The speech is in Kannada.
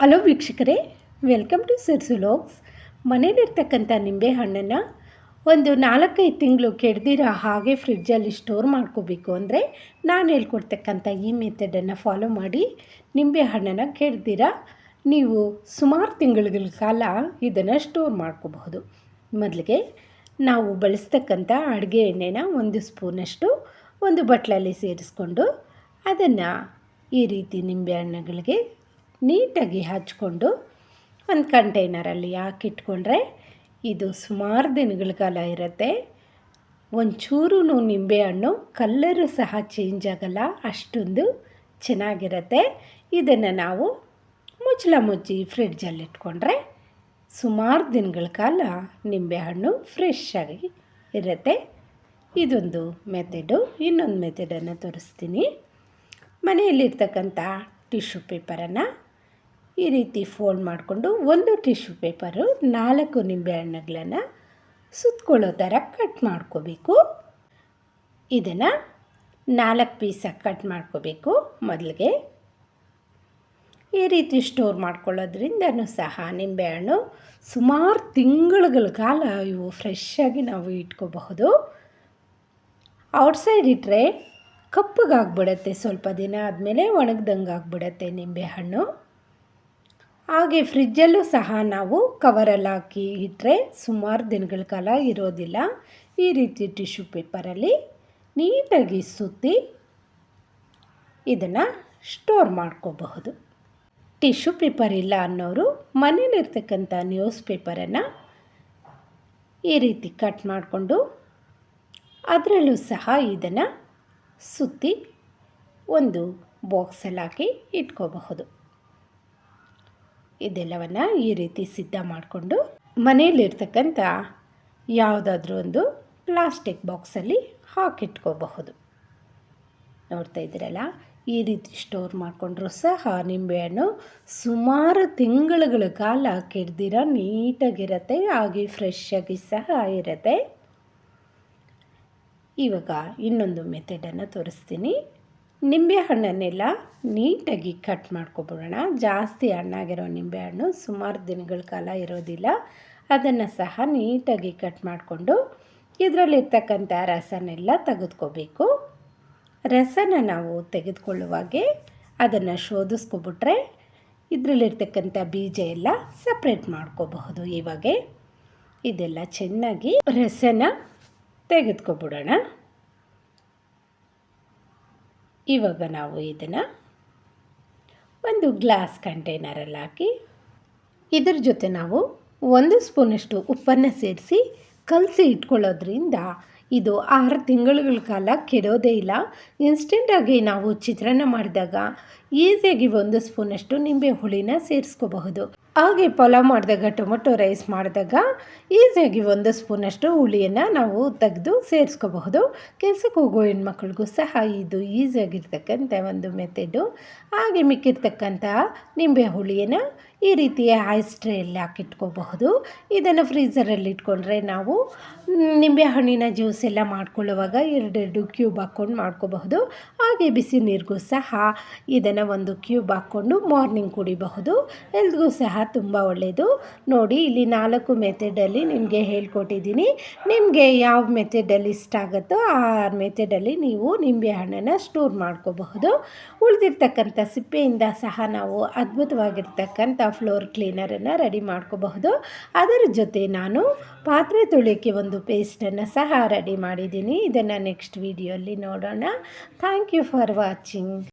ಹಲೋ ವೀಕ್ಷಕರೇ ವೆಲ್ಕಮ್ ಟು ಸಿರ್ಸುಲೋಕ್ಸ್ ಮನೇಲಿರ್ತಕ್ಕಂಥ ನಿಂಬೆಹಣ್ಣನ್ನು ಒಂದು ನಾಲ್ಕೈದು ತಿಂಗಳು ಕೆಡ್ದಿರೋ ಹಾಗೆ ಫ್ರಿಡ್ಜಲ್ಲಿ ಸ್ಟೋರ್ ಮಾಡ್ಕೋಬೇಕು ಅಂದರೆ ನಾನು ಹೇಳ್ಕೊಡ್ತಕ್ಕಂಥ ಈ ಮೆಥಡನ್ನು ಫಾಲೋ ಮಾಡಿ ನಿಂಬೆಹಣ್ಣನ್ನು ಕೆಡ್ದಿರ ನೀವು ಸುಮಾರು ತಿಂಗಳುಗಳ ಕಾಲ ಇದನ್ನು ಸ್ಟೋರ್ ಮಾಡ್ಕೋಬಹುದು. ಮೊದಲಿಗೆ ನಾವು ಬಳಸ್ತಕ್ಕಂಥ ಅಡುಗೆ ಎಣ್ಣೆನ ಒಂದು ಸ್ಪೂನಷ್ಟು ಒಂದು ಬಟ್ಲಲ್ಲಿ ಸೇರಿಸ್ಕೊಂಡು ಅದನ್ನು ಈ ರೀತಿ ನಿಂಬೆಹಣ್ಣುಗಳಿಗೆ ನೀಟಾಗಿ ಹಚ್ಕೊಂಡು ಒಂದು ಕಂಟೈನರಲ್ಲಿ ಹಾಕಿಟ್ಕೊಂಡ್ರೆ ಇದು ಸುಮಾರು ದಿನಗಳ ಕಾಲ ಇರುತ್ತೆ. ಒಂಚೂರು ನಿಂಬೆಹಣ್ಣು ಕಲ್ಲರು ಸಹ ಚೇಂಜ್ ಆಗಲ್ಲ, ಅಷ್ಟೊಂದು ಚೆನ್ನಾಗಿರುತ್ತೆ. ಇದನ್ನು ನಾವು ಮುಚ್ಚಲ ಮುಚ್ಚಿ ಫ್ರಿಡ್ಜಲ್ಲಿ ಇಟ್ಕೊಂಡ್ರೆ ಸುಮಾರು ದಿನಗಳ ಕಾಲ ನಿಂಬೆಹಣ್ಣು ಫ್ರೆಶ್ ಆಗಿ ಇರುತ್ತೆ. ಇದೊಂದು ಮೆಥಡು ಇನ್ನೊಂದು ಮೆಥಡನ್ನು ತೋರಿಸ್ತೀನಿ. ಮನೆಯಲ್ಲಿರ್ತಕ್ಕಂಥ ಟಿಶ್ಯೂ ಪೇಪರನ್ನು ಈ ರೀತಿ ಫೋಲ್ಡ್ ಮಾಡಿಕೊಂಡು ಒಂದು ಟಿಶ್ಯೂ ಪೇಪರು ನಾಲ್ಕು ನಿಂಬೆಹಣ್ಣುಗಳನ್ನು ಸುತ್ತಕೊಳ್ಳೋ ಥರ ಕಟ್ ಮಾಡ್ಕೋಬೇಕು. ಇದನ್ನು ನಾಲ್ಕು ಪೀಸಾಗಿ ಕಟ್ ಮಾಡ್ಕೋಬೇಕು ಮೊದಲಿಗೆ. ಈ ರೀತಿ ಸ್ಟೋರ್ ಮಾಡ್ಕೊಳ್ಳೋದ್ರಿಂದನೂ ಸಹ ನಿಂಬೆಹಣ್ಣು ಸುಮಾರು ತಿಂಗಳುಗಳ ಕಾಲ ಇವು ಫ್ರೆಶ್ ಆಗಿ ನಾವು ಇಟ್ಕೋಬಹುದು. ಔಟ್ಸೈಡ್ ಇಟ್ಟರೆ ಕಪ್ಪಗಾಗ್ಬಿಡತ್ತೆ, ಸ್ವಲ್ಪ ದಿನ ಆದಮೇಲೆ ಒಣಗ್ದಂಗೆ ಆಗಿಬಿಡತ್ತೆ ನಿಂಬೆಹಣ್ಣು ಹಾಗೆ ಫ್ರಿಜ್ಜಲ್ಲೂ ಸಹ ನಾವು ಕವರಲ್ಲಿ ಹಾಕಿ ಇಟ್ಟರೆ ಸುಮಾರು ದಿನಗಳ ಕಾಲ ಇರೋದಿಲ್ಲ. ಈ ರೀತಿ ಟಿಶ್ಯೂ ಪೇಪರಲ್ಲಿ ನೀಟಾಗಿ ಸುತ್ತಿ ಇದನ್ನು ಸ್ಟೋರ್ ಮಾಡ್ಕೋಬಹುದು. ಟಿಶ್ಯೂ ಪೇಪರ್ ಇಲ್ಲ ಅನ್ನೋರು ಮನೇಲಿರ್ತಕ್ಕಂಥ ನ್ಯೂಸ್ ಪೇಪರನ್ನು ಈ ರೀತಿ ಕಟ್ ಮಾಡಿಕೊಂಡು ಅದರಲ್ಲೂ ಸಹ ಇದನ್ನು ಸುತ್ತಿ ಒಂದು ಬಾಕ್ಸಲ್ಲಿ ಹಾಕಿ ಇಟ್ಕೋಬಹುದು. ಇದೆಲ್ಲವನ್ನು ಈ ರೀತಿ ಸಿದ್ಧ ಮಾಡಿಕೊಂಡು ಮನೆಯಲ್ಲಿರ್ತಕ್ಕಂಥ ಯಾವುದಾದ್ರೂ ಒಂದು ಪ್ಲಾಸ್ಟಿಕ್ ಬಾಕ್ಸಲ್ಲಿ ಹಾಕಿಟ್ಕೋಬಹುದು. ನೋಡ್ತಾ ಇದ್ದೀರಲ್ಲ, ಈ ರೀತಿ ಸ್ಟೋರ್ ಮಾಡಿಕೊಂಡ್ರೂ ಸಹ ನಿಂಬೆಹಣ್ಣು ಸುಮಾರು ತಿಂಗಳುಗಳ ಕಾಲ ಕೆಡ್ದಿರ ನೀಟಾಗಿರುತ್ತೆ, ಹಾಗೆ ಫ್ರೆಶ್ ಆಗಿ ಸಹ ಇರುತ್ತೆ. ಇವಾಗ ಇನ್ನೊಂದು ಮೆಥಡನ್ನು ತೋರಿಸ್ತೀನಿ. ನಿಂಬೆ ಹಣ್ಣನ್ನೆಲ್ಲ ನೀಟಾಗಿ ಕಟ್ ಮಾಡ್ಕೊಬಿಡೋಣ. ಜಾಸ್ತಿ ಹಣ್ಣಾಗಿರೋ ನಿಂಬೆಹಣ್ಣು ಸುಮಾರು ದಿನಗಳ ಕಾಲ ಇರೋದಿಲ್ಲ. ಅದನ್ನು ಸಹ ನೀಟಾಗಿ ಕಟ್ ಮಾಡಿಕೊಂಡು ಇದರಲ್ಲಿರ್ತಕ್ಕಂಥ ರಸನೆಲ್ಲ ತೆಗೆದುಕೋಬೇಕು. ರಸನ ನಾವು ತೆಗೆದುಕೊಳ್ಳುವಾಗೆ ಅದನ್ನು ಶೋಧಿಸ್ಕೊಬಿಟ್ರೆ ಇದರಲ್ಲಿರ್ತಕ್ಕಂಥ ಬೀಜ ಎಲ್ಲ ಸಪ್ರೇಟ್ ಮಾಡ್ಕೋಬಹುದು. ಇವಾಗೆ ಇದೆಲ್ಲ ಚೆನ್ನಾಗಿ ರಸನ ತೆಗೆದುಕೊಬಿಡೋಣ. ಇವಾಗ ನಾವು ಇದನ್ನು ಒಂದು ಗ್ಲಾಸ್ ಕಂಟೈನರಲ್ಲಿ ಹಾಕಿ ಇದ್ರ ಜೊತೆ ನಾವು ಒಂದು ಸ್ಪೂನಷ್ಟು ಉಪ್ಪನ್ನು ಸೇರಿಸಿ ಕಲಸಿ ಇಟ್ಕೊಳ್ಳೋದ್ರಿಂದ ಇದು ಆರು ತಿಂಗಳುಗಳ ಕಾಲ ಕೆಡೋದೇ ಇಲ್ಲ. ಇನ್ಸ್ಟೆಂಟಾಗಿ ನಾವು ಚಿತ್ರಾನ್ನ ಮಾಡಿದಾಗ ಈಸಿಯಾಗಿ ಒಂದು ಸ್ಪೂನಷ್ಟು ನಿಂಬೆ ಹುಳಿನ ಸೇರಿಸ್ಕೋಬಹುದು. ಹಾಗೆ ಪಲಾವ್ ಮಾಡಿದಾಗ ಟೊಮೊಟೊ ರೈಸ್ ಮಾಡಿದಾಗ ಈಸಿಯಾಗಿ ಒಂದು ಸ್ಪೂನಷ್ಟು ಹುಳಿಯನ್ನು ನಾವು ತೆಗೆದು ಸೇರಿಸ್ಕೋಬಹುದು. ಕೆಲ್ಸಕ್ಕೆ ಹೋಗೋ ಹೆಣ್ಮಕ್ಳಿಗೂ ಸಹ ಇದು ಈಸಿಯಾಗಿರ್ತಕ್ಕಂಥ ಒಂದು ಮೆಥೆಡು ಹಾಗೆ ಮಿಕ್ಕಿರ್ತಕ್ಕಂಥ ನಿಂಬೆ ಹುಳಿಯನ್ನು ಈ ರೀತಿಯ ಐಸ್ ಟ್ರೇಯಲ್ಲಿ ಹಾಕಿಟ್ಕೋಬಹುದು. ಇದನ್ನು ಫ್ರೀಝರಲ್ಲಿ ಇಟ್ಕೊಂಡ್ರೆ ನಾವು ನಿಂಬೆ ಹಣ್ಣಿನ ಜ್ಯೂಸ್ ಎಲ್ಲ ಮಾಡ್ಕೊಳ್ಳುವಾಗ ಎರಡೆರಡು ಕ್ಯೂಬ್ ಹಾಕ್ಕೊಂಡು ಮಾಡ್ಕೋಬಹುದು. ಹಾಗೆ ಬಿಸಿ ನೀರಿಗೂ ಸಹ ಇದನ್ನು ಒಂದು ಕ್ಯೂಬ್ ಹಾಕ್ಕೊಂಡು ಮಾರ್ನಿಂಗ್ ಕುಡಿಬಹುದು. ಎಲ್ರಿಗೂ ಸಹ ತುಂಬ ಒಳ್ಳೆಯದು ನೋಡಿ, ಇಲ್ಲಿ ನಾಲ್ಕು ಮೆಥಡಲ್ಲಿ ನಿಮಗೆ ಹೇಳ್ಕೊಟ್ಟಿದ್ದೀನಿ. ನಿಮಗೆ ಯಾವ ಮೆಥಡಲ್ಲಿ ಇಷ್ಟ ಆಗುತ್ತೋ ಆ ಮೆಥಡಲ್ಲಿ ನೀವು ನಿಂಬೆ ಹಣ್ಣನ್ನು ಸ್ಟೋರ್ ಮಾಡ್ಕೋಬಹುದು. ಉಳಿದಿರ್ತಕ್ಕಂಥ ಸಿಪ್ಪೆಯಿಂದ ಸಹ ನಾವು ಅದ್ಭುತವಾಗಿರ್ತಕ್ಕಂಥ ಫ್ಲೋರ್ ಕ್ಲೀನರನ್ನು ರೆಡಿ ಮಾಡ್ಕೋಬಹುದು. ಅದರ ಜೊತೆ ನಾನು ಪಾತ್ರೆ ತೊಳೆಯೋಕ್ಕೆ ಒಂದು ಪೇಸ್ಟನ್ನು ಸಹ ರೆಡಿ ಮಾಡಿದ್ದೀನಿ. ಇದನ್ನು ನೆಕ್ಸ್ಟ್ ವೀಡಿಯೋಲ್ಲಿ ನೋಡೋಣ. Thank you for watching.